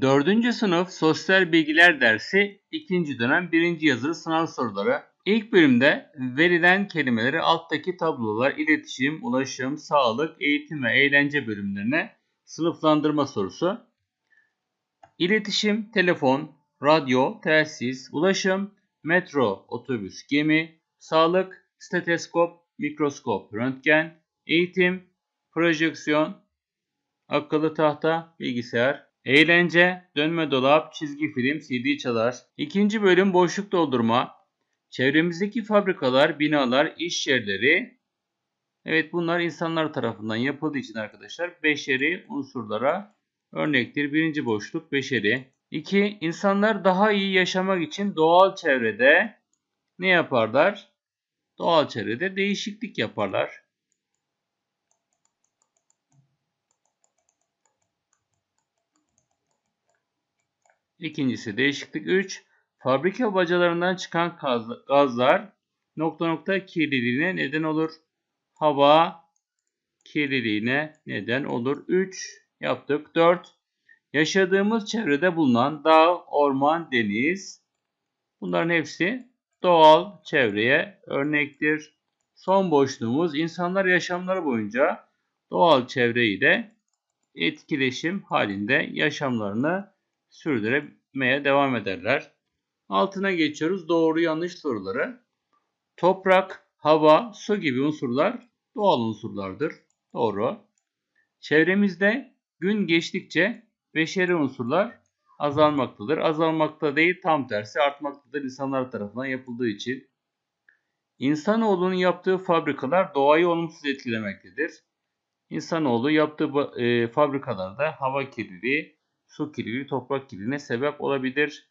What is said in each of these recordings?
Dördüncü sınıf Sosyal Bilgiler dersi ikinci dönem birinci yazılı sınav soruları. İlk bölümde verilen kelimeleri alttaki tablolar iletişim, ulaşım, sağlık, eğitim ve eğlence bölümlerine sınıflandırma sorusu. İletişim, telefon, radyo, telsiz, ulaşım, metro, otobüs, gemi, sağlık, steteskop, mikroskop, röntgen, eğitim, projeksiyon, akıllı tahta, bilgisayar, eğlence, dönme dolap, çizgi film, CD çalar. İkinci bölüm boşluk doldurma. Çevremizdeki fabrikalar, binalar, iş yerleri. Evet bunlar insanlar tarafından yapıldığı için arkadaşlar beşeri unsurlara örnektir. Birinci boşluk beşeri. 2. İnsanlar daha iyi yaşamak için doğal çevrede ne yaparlar? Doğal çevrede değişiklik yaparlar. İkincisi değişiklik 3. Fabrika bacalarından çıkan gazlar nokta nokta kirliliğine neden olur. Hava kirliliğine neden olur. 3 yaptık. 4. Yaşadığımız çevrede bulunan dağ, orman, deniz bunların hepsi doğal çevreye örnektir. Son boşluğumuz insanlar yaşamları boyunca doğal çevreyle etkileşim halinde yaşamlarını sürdürmeye devam ederler. Altına geçiyoruz doğru yanlış soruları. Toprak, hava, su gibi unsurlar doğal unsurlardır. Doğru. Çevremizde gün geçtikçe beşeri unsurlar azalmaktadır. Azalmakta değil tam tersi artmaktadır insanlar tarafından yapıldığı için. İnsanoğlunun yaptığı fabrikalar doğayı olumsuz etkilemektedir. İnsanoğlu yaptığı e, fabrikalarda hava kirliliği, su kirliliği, toprak kirliliğine sebep olabilir.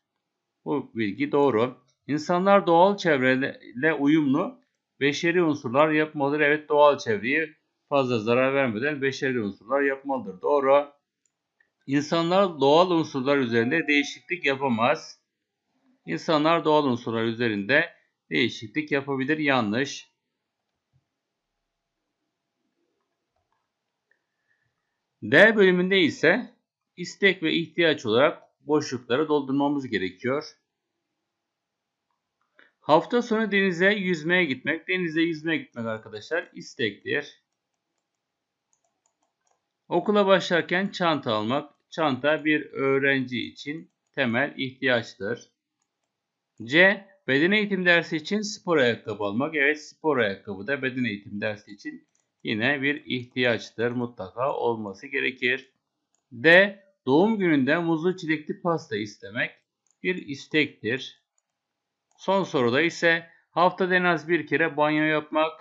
Bu bilgi doğru. İnsanlar doğal çevreyle uyumlu beşeri unsurlar yapmalıdır. Evet doğal çevreye fazla zarar vermeden beşeri unsurlar yapmalıdır. Doğru. İnsanlar doğal unsurlar üzerinde değişiklik yapamaz. İnsanlar doğal unsurlar üzerinde değişiklik yapabilir. Yanlış. D bölümünde ise istek ve ihtiyaç olarak boşlukları doldurmamız gerekiyor. Hafta sonu denize yüzmeye gitmek. Denize yüzmeye gitmek arkadaşlar istektir. Okula başlarken çanta almak. Çanta bir öğrenci için temel ihtiyaçtır. C. Beden eğitim dersi için spor ayakkabı almak. Evet spor ayakkabı da beden eğitim dersi için yine bir ihtiyaçtır. Mutlaka olması gerekir. D. Doğum gününde muzlu çilekli pasta istemek bir istektir. Son soruda ise haftada en az bir kere banyo yapmak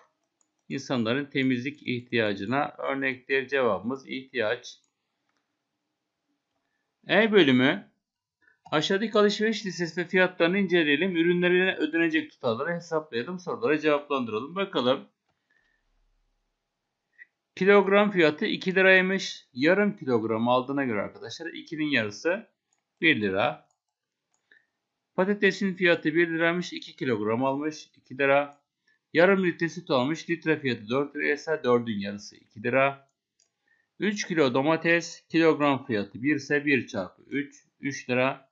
insanların temizlik ihtiyacına örnektir. Cevabımız ihtiyaç. E bölümü Aşağıdaki alışveriş listesi ve fiyatlarını inceleyelim. Ürünlerine ödenecek tutarları hesaplayalım. Sorulara cevaplandıralım. Bakalım. Kilogram fiyatı 2 liraymış. Yarım kilogram aldığına göre arkadaşlar 2'nin yarısı 1 lira. Patatesin fiyatı 1 liraymış. 2 kilogram almış 2 lira. Yarım litre süt almış. Litre fiyatı 4 lira ise 4'ün yarısı 2 lira. 3 kilo domates kilogram fiyatı 1 ise 1 çarpı 3 3 lira.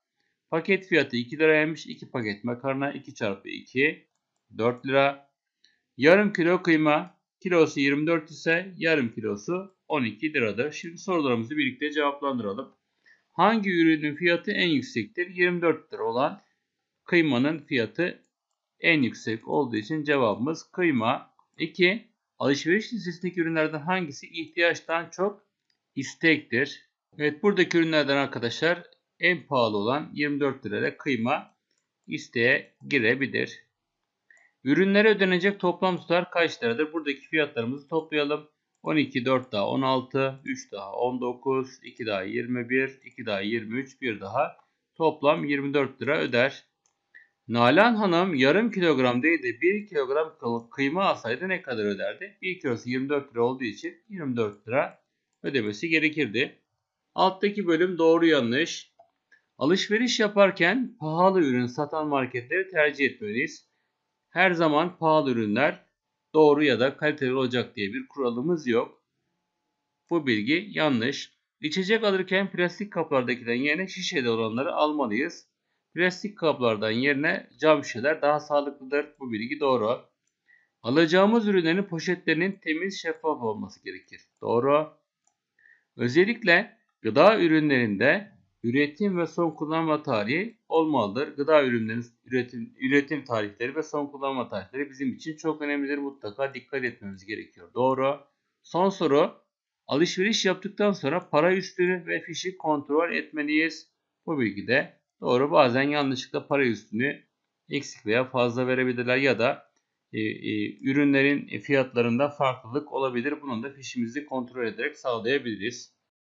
Paket fiyatı 2 liraymış. 2 paket makarna 2 çarpı 2 4 lira. Yarım kilo kıyma kilosu 24 ise yarım kilosu 12 liradır. Şimdi sorularımızı birlikte cevaplandıralım. Hangi ürünün fiyatı en yüksektir? 24 lira olan kıymanın fiyatı en yüksek olduğu için cevabımız kıyma. 2. Alışveriş listesindeki ürünlerden hangisi ihtiyaçtan çok istektir? Evet buradaki ürünlerden arkadaşlar en pahalı olan 24 liraya kıyma isteğe girebilir. Ürünlere ödenecek toplam tutar kaç liradır? Buradaki fiyatlarımızı toplayalım. 12, 4 daha 16, 3 daha 19, 2 daha 21, 2 daha 23, 1 daha toplam 24 lira öder. Nalan Hanım yarım kilogram değil de 1 kilogram kıyma alsaydı ne kadar öderdi? 1 kilosu 24 lira olduğu için 24 lira ödemesi gerekirdi. Alttaki bölüm doğru yanlış. Alışveriş yaparken pahalı ürün satan marketleri tercih etmeliyiz. Her zaman pahalı ürünler doğru ya da kaliteli olacak diye bir kuralımız yok. Bu bilgi yanlış. İçecek alırken plastik kaplardakilerin yerine şişede olanları almalıyız. Plastik kaplardan yerine cam şişeler daha sağlıklıdır. Bu bilgi doğru. Alacağımız ürünlerin poşetlerinin temiz şeffaf olması gerekir. Doğru. Özellikle gıda ürünlerinde üretim ve son kullanma tarihi olmalıdır. Gıda ürünlerinin üretim, üretim tarihleri ve son kullanma tarihleri bizim için çok önemlidir. Mutlaka dikkat etmemiz gerekiyor. Doğru. Son soru. Alışveriş yaptıktan sonra para üstünü ve fişi kontrol etmeliyiz. Bu bilgi de doğru. Bazen yanlışlıkla para üstünü eksik veya fazla verebilirler ya da e, e, ürünlerin fiyatlarında farklılık olabilir. Bunun da fişimizi kontrol ederek sağlayabiliriz.